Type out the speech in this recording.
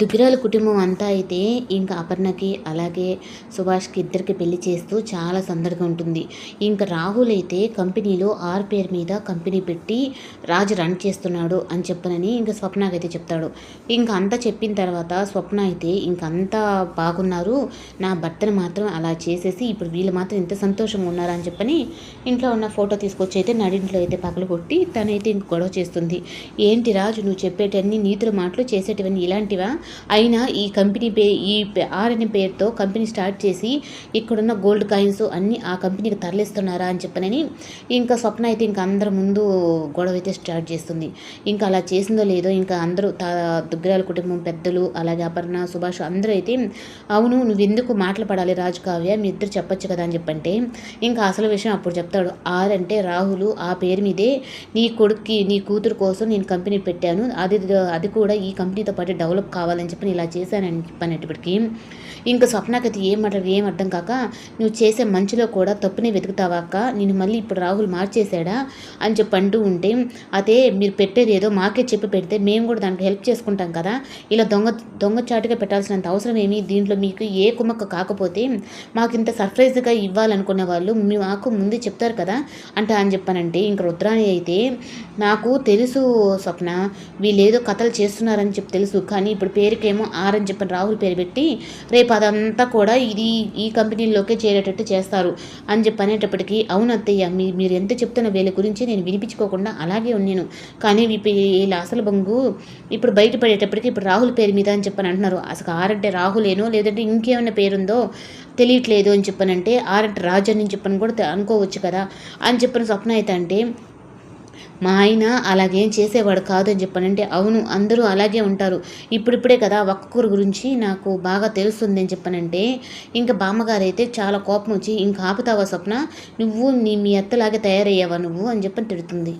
దుగ్గిరాల కుటుంబం అంతా అయితే ఇంకా అపర్ణకి అలాగే సుభాష్కి ఇద్దరికి పెళ్ళి చేస్తూ చాలా సందడిగా ఉంటుంది. ఇంకా రాహుల్ అయితే కంపెనీలో ఆర్ పేరు మీద కంపెనీ పెట్టి రాజు రన్ చేస్తున్నాడు అని చెప్పనని ఇంకా స్వప్నకైతే చెప్తాడు. ఇంకా అంతా చెప్పిన తర్వాత స్వప్న అయితే ఇంక అంతా బాగున్నారు. నా భర్తను మాత్రం అలా చేసేసి ఇప్పుడు వీళ్ళు మాత్రం ఇంత సంతోషంగా ఉన్నారు అని చెప్పని ఇంట్లో ఉన్న ఫోటో తీసుకొచ్చి అయితే నడింట్లో అయితే పగలు కొట్టి తనైతే ఇంక గొడవ చేస్తుంది. ఏంటి రాజు నువ్వు చెప్పేటన్ని నీతుల మాటలు చేసేటివన్నీ ఇలాంటివా? అయినా ఈ కంపెనీ పే ఈ ఆర్ అనే పేరుతో కంపెనీ స్టార్ట్ చేసి ఇక్కడున్న గోల్డ్ కాయిన్స్ అన్నీ ఆ కంపెనీకి తరలిస్తున్నారా అని చెప్పనని ఇంకా స్వప్న అయితే ఇంకా అందరి ముందు గొడవ అయితే స్టార్ట్ చేస్తుంది. ఇంకా అలా చేసిందో లేదో ఇంకా అందరూ తా దుగ్గరాల కుటుంబం పెద్దలు అలాగే అపర్ణ సుభాష్ అందరూ అయితే అవును నువ్వు ఎందుకు మాటలు పడాలి రాజు కావ్య? మీ ఇద్దరు చెప్పొచ్చు కదా అని చెప్పంటే ఇంకా అసలు విషయం అప్పుడు చెప్తాడు. ఆర్ అంటే రాహులు ఆ పేరు మీదే నీ కొడుక్కి నీ కూతురు కోసం నేను కంపెనీ పెట్టాను. అది అది కూడా ఈ కంపెనీతో పాటు డెవలప్ కావాలి కావాలని చెప్పి నేను ఇలా చేశానని చెప్పనేటప్పటికీ ఇంకా స్వప్నకైతే ఏం మాట్లాడు ఏం అర్థం కాక నువ్వు చేసే మంచిలో కూడా తప్పునే వెతుకుతావా అక్క? నేను మళ్ళీ ఇప్పుడు రాహుల్ మార్చేశాడా? అని చెప్పి అంటూ ఉంటే అదే మీరు పెట్టేది ఏదో మాకే చెప్పి పెడితే మేము కూడా దానికి హెల్ప్ చేసుకుంటాం కదా? ఇలా దొంగ దొంగచాటుగా పెట్టాల్సినంత అవసరం ఏమి? దీంట్లో మీకు ఏ కుమ్మక్క కాకపోతే మాకు ఇంత సర్ప్రైజ్గా ఇవ్వాలనుకునే వాళ్ళు మీ మాకు ముందే చెప్తారు కదా? అంటే అని చెప్పానంటే ఇంక రుద్రాణి అయితే నాకు తెలుసు స్వప్న వీళ్ళేదో కథలు చేస్తున్నారని చెప్పి తెలుసు కానీ ఇప్పుడు పేరుకేమో ఆరని అని చెప్పిన రాహుల్ పేరు పెట్టి రేపు అదంతా కూడా ఇది ఈ కంపెనీలోకే చేరేటట్టు చేస్తారు అని చెప్పి అనేటప్పటికీ అవును అత్తయ్య మీ మీరు ఎంత చెప్తున్న వీళ్ళ గురించి నేను వినిపించుకోకుండా అలాగే ఉన్నాను. కానీ వీళ్ళ అసలు బొంగు ఇప్పుడు బయటపడేటప్పటికి ఇప్పుడు రాహుల్ పేరు మీద అని చెప్పని అంటున్నారు. అసలు ఆరంటే రాహులేనో లేదంటే ఇంకేమైనా పేరుందో తెలియట్లేదు అని చెప్పనంటే ఆరంటే రాజు అని చెప్పని కూడా అనుకోవచ్చు కదా అని చెప్పిన స్వప్న అయితే అంటే మా ఆయన అలాగేం చేసేవాడు కాదు అని చెప్పానంటే అవును అందరూ అలాగే ఉంటారు. ఇప్పుడిప్పుడే కదా ఒక్కొక్కరి గురించి నాకు బాగా తెలుస్తుంది అని చెప్పానంటే ఇంకా బామ్మగారు అయితే చాలా కోపం వచ్చి ఇంకా ఆపుతావా స్వప్న? నువ్వు నీ మీ అత్తలాగే తయారయ్యావా నువ్వు? అని చెప్పని తిడుతుంది.